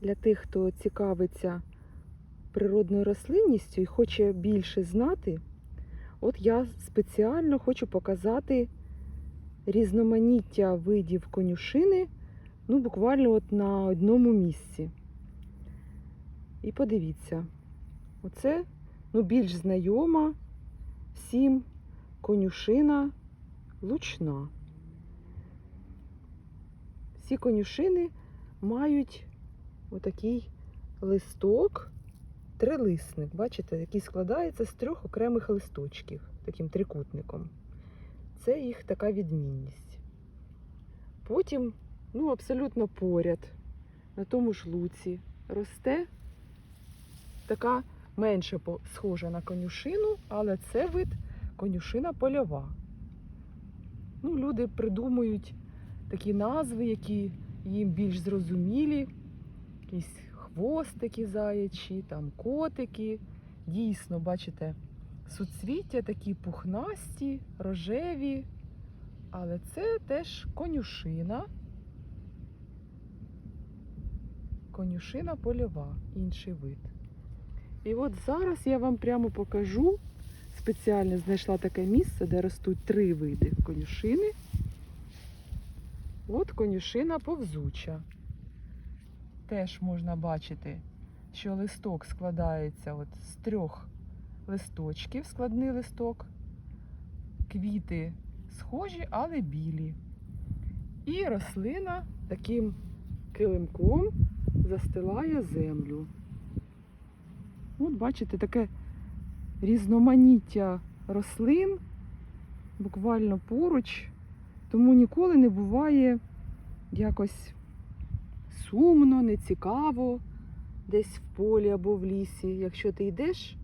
для тих, хто цікавиться природною рослинністю і хоче більше знати, от я спеціально хочу показати різноманіття видів конюшини, ну, буквально от на одному місці. І подивіться, оце ну, більш знайома всім конюшина лучна. Всі конюшини мають отакий листок, трилисник, бачите, який складається з трьох окремих листочків, таким трикутником. Це їх така відмінність. Потім, ну, абсолютно поряд, на тому ж луці, росте така менше схожа на конюшину, але це вид конюшина польова. Ну, люди придумують такі назви, які їм більш зрозумілі. Якісь хвостики заячі, там котики. Дійсно, бачите, суцвіття такі пухнасті, рожеві. Але це теж конюшина. Конюшина польова, інший вид. І от зараз я вам прямо покажу. Спеціально знайшла таке місце, де ростуть три види конюшини. От конюшина повзуча. Теж можна бачити, що листок складається от з трьох листочків, складний листок. Квіти схожі, але білі. І рослина таким килимком застилає землю. От бачите, таке різноманіття рослин буквально поруч, тому ніколи не буває якось сумно, нецікаво десь в полі або в лісі. Якщо ти йдеш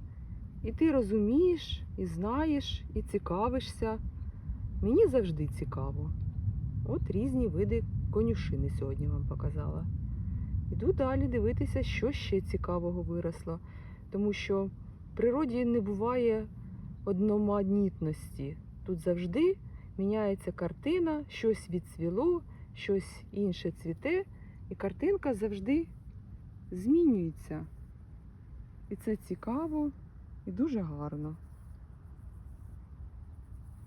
і ти розумієш, і знаєш, і цікавишся. Мені завжди цікаво. От різні види конюшини сьогодні вам показала. Іду далі дивитися, що ще цікавого виросло. Тому що в природі не буває одноманітності. Тут завжди міняється картина, щось відцвіло, щось інше цвіте, і картинка завжди змінюється. І це цікаво і дуже гарно.